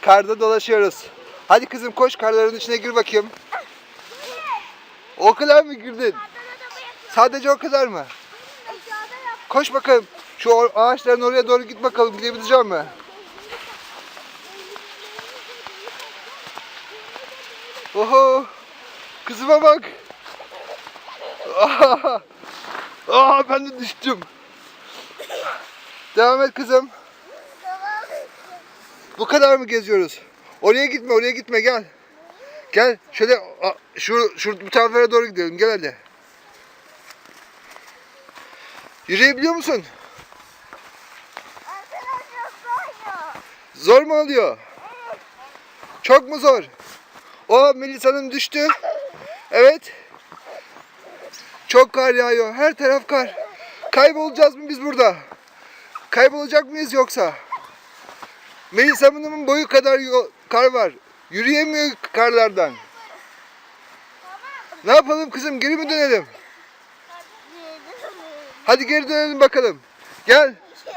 Karda dolaşıyoruz. Hadi kızım koş karların içine gir bakayım. O kadar mı girdin? Sadece o kadar mı? Koş bakalım. Şu ağaçların oraya doğru git bakalım. Gidebileceğim mi? Oho! Kızıma bak. Aa, ben de düştüm. Devam et kızım. Bu kadar mı geziyoruz? Oraya gitme, oraya gitme gel. Gel şöyle şu şu bu taraflara doğru gidelim. Gel hadi. Yürüyebiliyor musun? Zor mu oluyor? Çok mu zor? O Melisa'nın düştü. Evet. Çok kar yağıyor. Her taraf kar. Kaybolacağız mı biz burada? Kaybolacak mıyız yoksa? Melisa Hanım'ın boyu kadar kar var. Yürüyemiyor karlardan. Ne yapalım kızım? Geri mi dönelim? Hadi geri dönelim bakalım. Gel.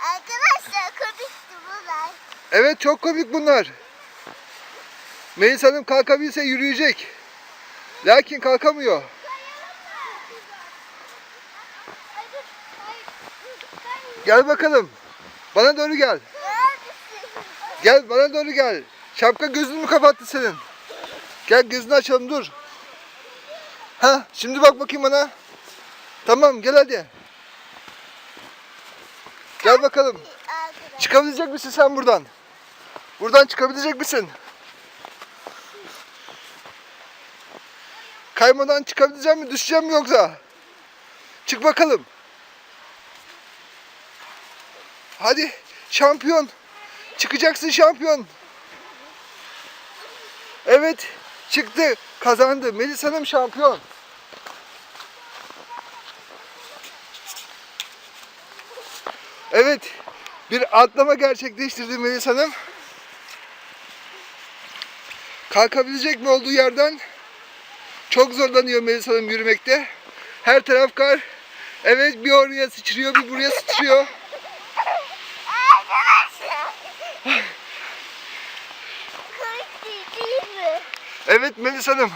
Arkadaşlar komikti bunlar. Evet çok komik bunlar. Melisa Hanım kalkabilse yürüyecek. Lakin kalkamıyor. Gel bakalım. Bana doğru gel. Gel bana doğru gel. Şapka gözünü mü kapattı senin? Gel gözünü açalım dur. Ha şimdi bak bakayım bana. Tamam gel hadi. Gel bakalım. Çıkabilecek misin sen buradan? Buradan çıkabilecek misin? Kaymadan çıkabilecek mi? Düşeceğim mi yoksa? Çık bakalım. Hadi şampiyon. Çıkacaksın şampiyon. Evet çıktı kazandı. Melis Hanım şampiyon. Evet bir atlama gerçekleştirdi Melis Hanım. Kalkabilecek mi olduğu yerden? Çok zorlanıyor Melis Hanım yürümekte. Her taraf kar. Evet bir oraya sıçrıyor bir buraya sıçrıyor. Komik değil, değil mi? Evet Melis Hanım.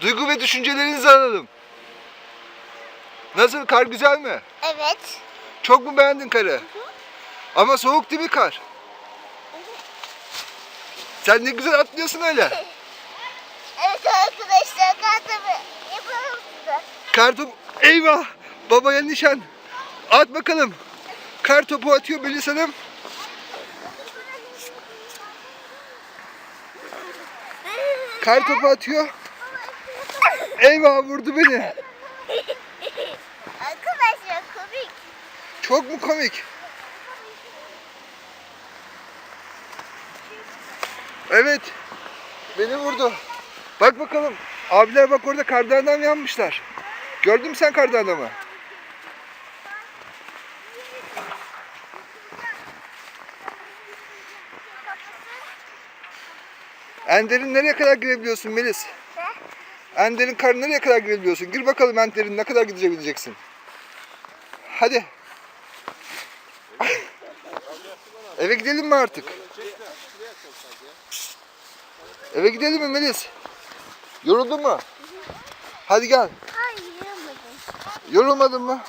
Duygu ve düşüncelerinizi alalım. Nasıl kar güzel mi? Evet. Çok mu beğendin karı? Ama soğuk değil mi kar? Sen ne güzel atlıyorsun öyle. Evet arkadaşlar kartımı yapalım size. Kar topu... Eyvah! Babaya nişan. At bakalım. Kar topu atıyor Melis Hanım. Kar topu atıyor. Eyvah vurdu beni. Arkadaşlar komik. Çok mu komik? Evet. Beni vurdu. Bak bakalım. Abiler bak orada kardan adam yanmışlar. Gördün mü sen kardan adamı? Ender'in nereye kadar girebiliyorsun Melis? Ender'in karnı nereye kadar girebiliyorsun? Gir bakalım Ender'in ne kadar gidebileceksin? Hadi. Eve gidelim mi artık? Eve gidelim mi Melis? Yoruldun mu? Hadi gel. Hayır yapmadım. Yorulmadın mı?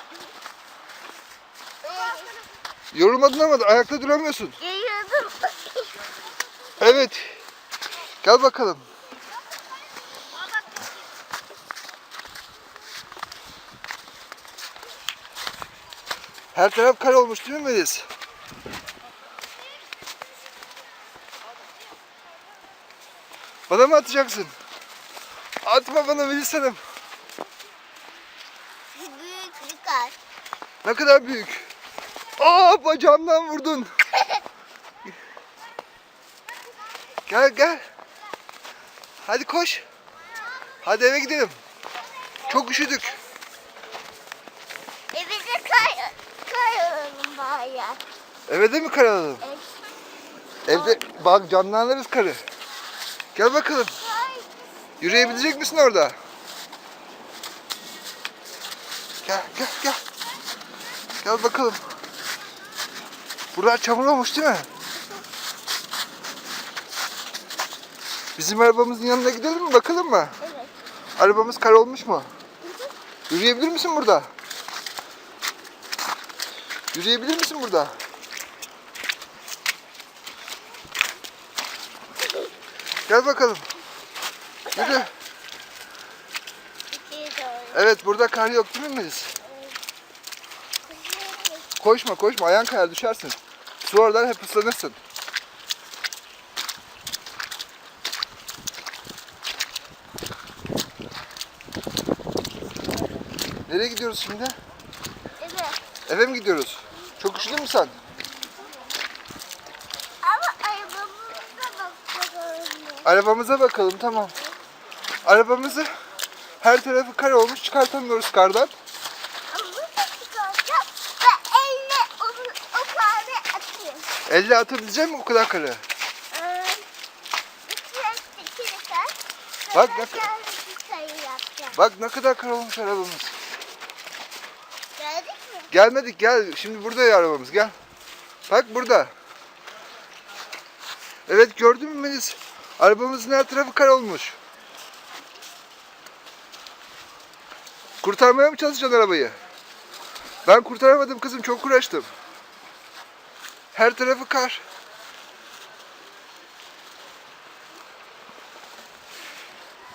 Yorulmadın ama ayakta duramıyorsun. Yiyordum. Evet. Gel bakalım. Her taraf kar olmuş değil mi Melis? Bana mı atacaksın? Atma bana Melis Hanım. Büyük bir kar. Ne kadar büyük. Aa bacağımdan vurdun. Gel gel. Hadi koş. Hadi eve gidelim. Çok üşüdük. Evde kar, kar alalım bari. Eve de mi kar alalım? Evet. Evde bak canlanırız karı. Gel bakalım. Yürüyebilecek misin orada? Gel gel gel. Gel bakalım. Buralar çamur olmuş değil mi? Bizim arabamızın yanına gidelim mi bakalım mı? Evet. Arabamız kar olmuş mu? Yürüyebilir misin burada? Yürüyebilir misin burada? Gel bakalım. Yürü. Evet burada kar yok değil mi Melis? Koşma koşma ayağın kayar düşersin. Su oradan hep ıslanırsın. Gidiyoruz şimdi? Evet. Eve mi gidiyoruz? Çok üşüdün mü sen? Ama arabamıza bakalım. Arabamıza bakalım tamam. Arabamızı her tarafı kar olmuş çıkartamıyoruz kardan. Elle atabilecek mi o kadar karı? Ee. Bak ne- yapacağım. Bak ne kadar kar olmuş arabamız. Gelmedik gel. Şimdi burada ya arabamız gel. Bak burada. Evet gördün mü? Arabamızın her tarafı kar olmuş. Kurtarmaya mı çalışacaksın arabayı? Ben kurtaramadım kızım çok uğraştım. Her tarafı kar.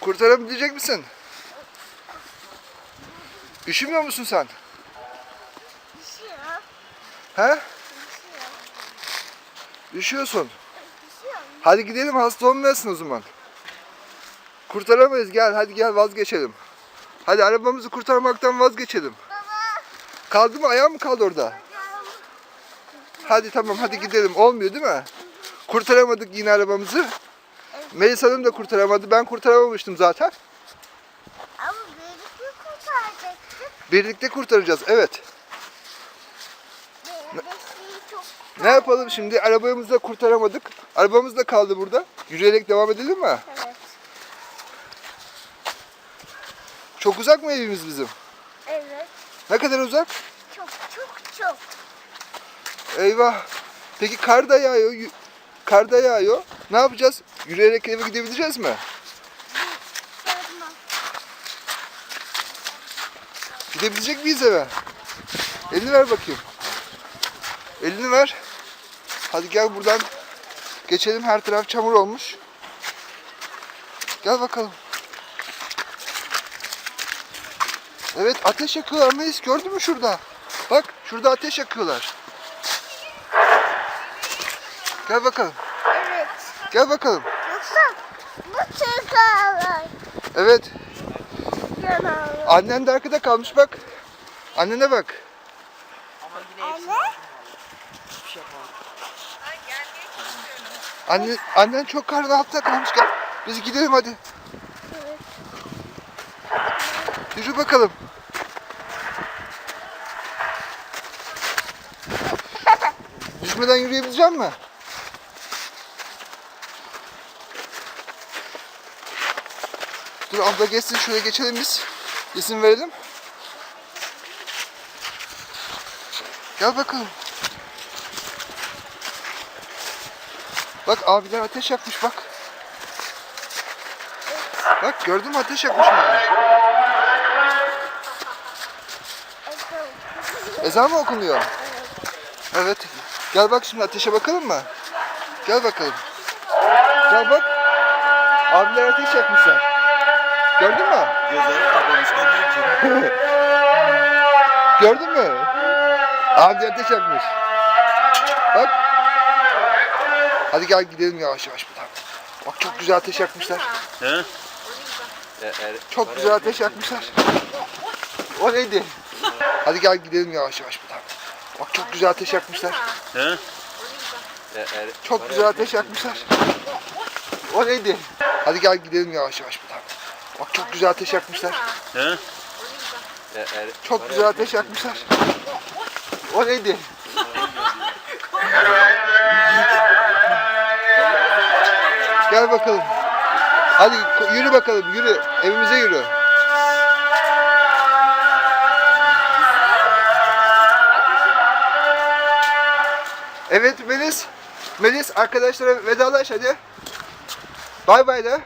Kurtarabilecek misin? Üşümüyor musun sen? He? Düşüyor. Üşüyorsun. Düşüyor. Hadi gidelim hasta olmayasın o zaman. Kurtaramayız gel hadi gel vazgeçelim. Hadi arabamızı kurtarmaktan vazgeçelim. Baba. Kaldı mı ayağı mı kaldı orada? Hadi tamam hadi gidelim olmuyor değil mi? Kurtaramadık yine arabamızı. Melis Hanım da kurtaramadı ben kurtaramamıştım zaten. Ama birlikte kurtaracaktık. Birlikte kurtaracağız evet. Bebeği çok Ne yapalım şimdi arabamızı da kurtaramadık. Arabamız da kaldı burada. Yürüyerek devam edelim mi? Evet. Çok uzak mı evimiz bizim? Evet. Ne kadar uzak? Çok çok çok. Eyvah. Peki kar da yağıyor. Kar da yağıyor. Ne yapacağız? Yürüyerek eve gidebileceğiz mi? Gidebilecek miyiz eve? Elini ver bakayım. Elini ver. Hadi gel buradan geçelim. Her taraf çamur olmuş. Gel bakalım. Evet ateş yakıyorlar Melis gördün mü şurada? Bak şurada ateş yakıyorlar. Gel bakalım. Evet. Gel bakalım. Yoksa bu çıkarlar. Evet annen de arkada kalmış bak. Annene bak. Anne. Anne, annen çok karın altında kalmış gel. Biz gidelim hadi. Yürü bakalım. Düşmeden yürüyebilecek mi? Dur abla geçsin şuraya geçelim biz. İzin verelim. Gel bakalım. Bak abiler ateş yakmış bak. Bak gördün mü ateş yakmış abi. Ezan mı okunuyor? Evet. Gel bak şimdi ateşe bakalım mı? Gel bakalım. Gel bak. Abiler ateş yakmışlar. Gördün mü? Gözleri kapamış görmüyor ki. Gördün mü? Abi ateş yakmış. Bak. Hadi gel gidelim yavaş yavaş buradan. Bak çok güzel ateş yakmışlar. He? Çok güzel ateş yakmışlar. O neydi? Hadi gel gidelim yavaş yavaş buradan. Bak çok güzel ateş yakmışlar. He? Çok güzel ateş yakmışlar. O neydi? Hadi gel gidelim yavaş yavaş buradan. Bak çok güzel ateş yakmışlar. He? Çok güzel ateş yakmışlar. O neydi? Gel bakalım. Hadi yürü bakalım yürü. Evimize yürü. Evet Melis. Melis arkadaşlara vedalaş hadi. Bay bay bay.